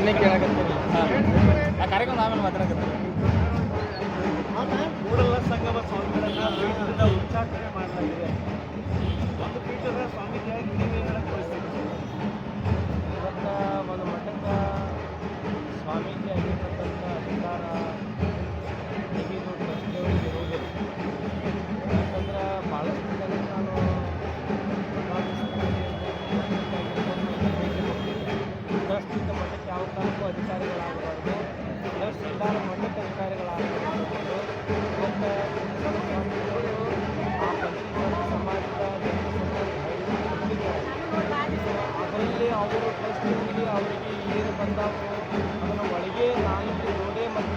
ಆ ಕಾರ್ಯಕ್ರಮ ಆಮೇಲೆ ಮಾತಾಡಕತ್ತೀನಿ. ಮೂಡಲ ಸಂಗಮ ಸ್ವಾಮಿಗಳನ್ನ ಅದರಲ್ಲಿ ಅವರು ಇರಲಿ ಅವರಿಗೆ ಏನು ಬಂದಾಗ ಅದನ್ನು ಒಳಗೆ ನಾಲ್ಕು ನೋಡೇ ಮತ್ತು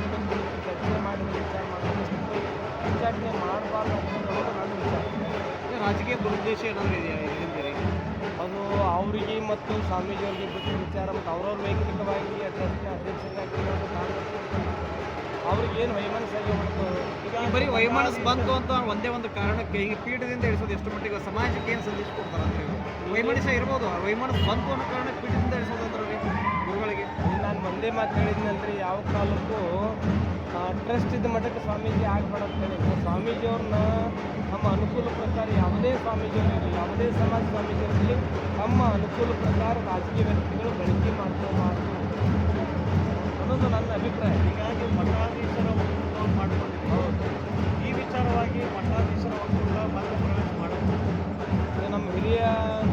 ಚರ್ಚೆ ಮಾಡಿ ವಿಚಾರ ಮಾಡೋದು ವಿಚಾರಣೆ ಮಾಡಬಾರ್ದು ಅನ್ನೋದು ನಾನು ವಿಚಾರ ರಾಜಕೀಯ ದುರುದ್ದೇಶ ಏನಾದರೂ ಇದೆಯಾ ಅದು ಅವರಿಗೆ ಮತ್ತು ಸ್ವಾಮೀಜಿಯವರಿಗೆ ಬಿಟ್ಟು ವಿಚಾರ, ಮತ್ತು ಅವ್ರವ್ರ ವೈಯಕ್ತಿಕವಾಗಿ ಅಧ್ಯಕ್ಷ ಅಧ್ಯಕ್ಷರಾಗಿ ಇರೋದು ಕಾಂಗ್ರೆಸ್ ಅವ್ರಿಗೆ ಏನು ವೈಮನಸ್ಸಾಗಿ ಹೊರತು? ಈಗ ಬರೀ ವೈಮನಸ್ ಬಂತು ಅಂತ ಒಂದೇ ಒಂದು ಕಾರಣಕ್ಕೆ ಈಗ ಪೀಠದಿಂದ ಇಳಿಸೋದು ಎಷ್ಟು ಮಟ್ಟಿಗೆ ಸಮಾಜಕ್ಕೆ ಏನು ಸಂದೇಶ ಕೊಡ್ತಾರೆ ಅಂತ ಹೇಳಿ. ವೈಮನಸ ಇರ್ಬೋದು ಆ ವೈಮಾನಸ್ ಬಂತು ಅನ್ನೋ ಕಾರಣಕ್ಕೆ ಪೀಠದಿಂದ ಇಳಿಸೋದು ಅಂದ್ರೆ ಗುರುಗಳಿಗೆ. ನಾನು ಒಂದೇ ಮಾತು ಹೇಳಿದ್ನಲ್ರಿ ಯಾವ ಕಾಲಕ್ಕೂ ಟ್ರಸ್ಟ್ ಇದ್ದ ಮಟ್ಟಕ್ಕೆ ಸ್ವಾಮೀಜಿ ಆಗ್ಬೇಡ ಅಂತ ಹೇಳಿ ಸ್ವಾಮೀಜಿಯವ್ರನ್ನ ನಮ್ಮ ಅನುಕೂಲ ಪ್ರಕಾರ ಯಾವುದೇ ಸ್ವಾಮೀಜಿಯವರು ಇರಲಿ ಯಾವುದೇ ಸಮಾಜ ಸ್ವಾಮೀಜಿ ಇರಲಿ ತಮ್ಮ ಅನುಕೂಲ ಪ್ರಕಾರ ರಾಜಕೀಯ ವ್ಯಕ್ತಿಗಳು ಬಳಕೆ ಮಾಡ್ಕೋಬಾರ್ದು ಅನ್ನೋದು ನನ್ನ ಅಭಿಪ್ರಾಯ. ಹೀಗಾಗಿ ಮಠಾಧೀಶರ ಒಕ್ಕೂಟ ಮಾಡಿಕೊಂಡಿದ್ದೀವಿ ಈ ವಿಚಾರವಾಗಿ ಮಠಾಧೀಶರ ಒಕ್ಕೂಟ ಮಧ್ಯ ಪ್ರವೇಶ ಇದು ನಮ್ಮ ಹಿರಿಯ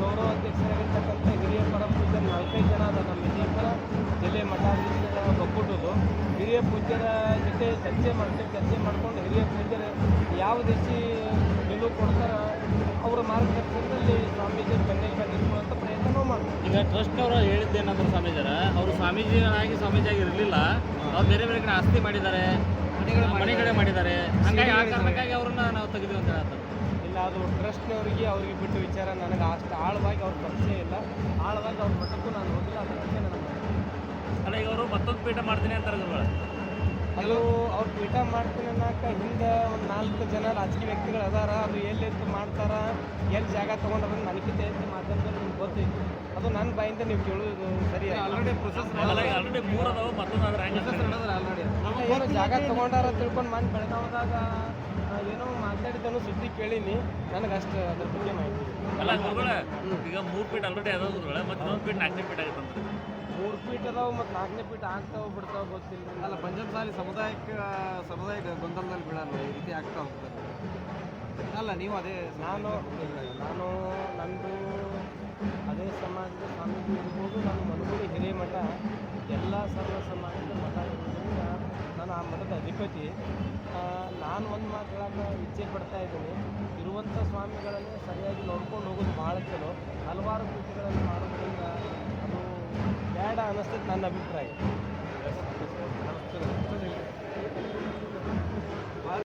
ಗೌರವ ಅಧ್ಯಕ್ಷರಾಗಿರ್ತಕ್ಕಂಥ ಹಿರಿಯ ಪರಮ ಪೂಜ್ಯರು ನಾಲ್ಕೈದು ಜನ ಅದ ನಮ್ಮ ವಿಜಯಪುರ ಜಿಲ್ಲೆ ಮಠಾಧೀಶರ ಒಕ್ಕೂಟದ್ದು. ಹಿರಿಯ ಪೂಜ್ಯರ ಜೊತೆ ಚರ್ಚೆ ಮಾಡ್ತೀವಿ. ಚರ್ಚೆ ಮಾಡ್ಕೊಂಡು ಹಿರಿಯ ಪೂಜ್ಯರು ಯಾವ ದೇಶಿ ನಿಲುವು ಕೊಡ್ತಾರ ಅವರ ಮಾರ್ಗದರ್ಶನದಲ್ಲಿ ಸ್ವಾಮೀಜಿ ಬೆನ್ನೆಲ್ಲ ನಿಲ್ಲುವಂಥ ಪ್ರಯತ್ನವೂ ಮಾಡ್ತೀವಿ. ಈಗ ಟ್ರಸ್ಟ್ ಅವರು ಹೇಳಿದ್ದೇನಂದ್ರೆ ಸ್ವಾಮೀಜರ ಅವರು ಸ್ವಾಮೀಜಿಯಾಗಿ ಇರಲಿಲ್ಲ ಅವ್ರು ಬೇರೆ ಬೇರೆ ಕಡೆ ಆಸ್ತಿ ಮಾಡಿದ್ದಾರೆ. ಮನೆಗಳೇ ಮಾಡಿದ್ದಾರೆ. ಹಂಗಾಗಿ ಆ ಕಾರಣಕ್ಕಾಗಿ ಅವ್ರನ್ನ ನಾವು ತೆಗೆದು ಅಂತ ಹೇಳ್ತಾರೆ ಇಲ್ಲ ಅದು ಟ್ರಸ್ಟ್ನವರಿಗೆ ಅವ್ರಿಗೆ ಬಿಟ್ಟು ವಿಚಾರ ನನಗೆ ಅಷ್ಟು ಆಳವಾಗಿ ಅವ್ರ ಪರಿಚಯ ಇಲ್ಲ. ಆಳವಾಗಿ ಅವ್ರ ಮಟ್ಟಕ್ಕೂ ನಾನು ಹೋಗಿಲ್ಲ ಅದ್ರ ಬಗ್ಗೆ ನನಗೆ ಅಲ್ಲ ಈಗ ಅವರು ಮತ್ತೊಂದು ಪೀಠ ಮಾಡ್ತೀನಿ ಅಂತಾರೆ ಗುರುಗಳು. ಅದು ಪೀಠ ಮಾಡ್ತೀನಿ ಅನ್ನೋಕೆ ಹಿಂದೆ ಒಂದು ನಾಲ್ಕು ಜನ ರಾಜಕೀಯ ವ್ಯಕ್ತಿಗಳು ಅದಾರ. ಅದು ಎಲ್ಲಿತ್ತು ಮಾಡ್ತಾರ ಎಲ್ಲಿ ಜಾಗ ತೊಗೊಂಡ್ರೆ ನನಗಿದೆ ಅಂತ ಮಾಧ್ಯಮದಲ್ಲಿ ನಿಮ್ಗೆ ಗೊತ್ತೈತಿ. ಅದು ನನ್ನ ಬಾಯಿಂದ ನೀವು ಕೇಳೋದು ಸರಿ ಆಲ್ರೆಡಿ ಪ್ರೊಸೆಸ್ ಆಲ್ರೆಡಿ ಮೂರು ಅದಾವ ಮತ್ತೊಂದು ಆಲ್ರೆಡಿ ಏನು ಜಾಗ ತೊಗೊಂಡಾರ ತಿಳ್ಕೊಂಡು ಮನೆ ಬೆಳಗಾವದಾಗ ಏನೋ ಮಾತಾಡಿದ್ದನು ಸುದ್ದಿ ಕೇಳೀನಿ. ನನಗೆ ಅಷ್ಟು ಅದ್ರ ಬಗ್ಗೆ ಮಾಹಿತಿ ಇಲ್ಲ. ಅಲ್ಲ ಈಗ ಮೂರು ಫೀಟ್ ಆಲ್ರೆಡಿ ಅದಾವ ಮತ್ತೆ ಇನ್ನೊಂದು ಪೀಠ ನಾಲ್ಕನೇ ಫೀಟ್ ಆಗತ್ತಂತ ಮೂರು ಫೀಟ್ ಅದಾವೆ ಮತ್ತು ನಾಲ್ಕನೇ ಫೀಟ್ ಆಗ್ತಾವೆ ಬಿಡ್ತಾವೆ ಗೊತ್ತಿಲ್ಲ ಅಲ್ಲ ಪಂಚಮಸಾಲಿ ಸಮುದಾಯಕ್ಕೆ ಸಮುದಾಯಕ್ಕೆ ಗೊಂದಲದಲ್ಲಿ ಬಿಡಲ್ಲ ಈ ರೀತಿ ಆಗ್ತಾ ಹೋಗ್ತದೆ ಅಲ್ಲ ನೀವು ಅದೇ ನಾನು ನಾನು ನಂದು ಅದೇ ಸಮಾಜದ ಸ್ವಾಮೀಜಿ ಇರ್ಬೋದು ನಾನು ಹಿರಿಯ ಹಿರೇಮಠ ಎಲ್ಲ ಸರ್ವ ಸಮಾಜದ ಮಠ ಇರೋದ್ರಿಂದ ನಾನು ಆ ಮಠದ ಅಧಿಪತಿ. ನಾನು ಒಂದು ಮಾತು ಹೇಳಕ್ಕೆ ಇಚ್ಛೆ ಪಡ್ತಾ ಇದ್ದೀನಿ. ಇರುವಂಥ ಸ್ವಾಮಿಗಳನ್ನೇ ಸರಿಯಾಗಿ ನೋಡ್ಕೊಂಡು ಹೋಗೋದು ಭಾಳ ಚಲೋ. ಹಲವಾರು ಕೃತಿಗಳನ್ನು ಮಾಡೋದ್ರಿಂದ ಅದು ಬೇಡ ಅನ್ನಿಸ್ತೈತೆ ನನ್ನ ಅಭಿಪ್ರಾಯ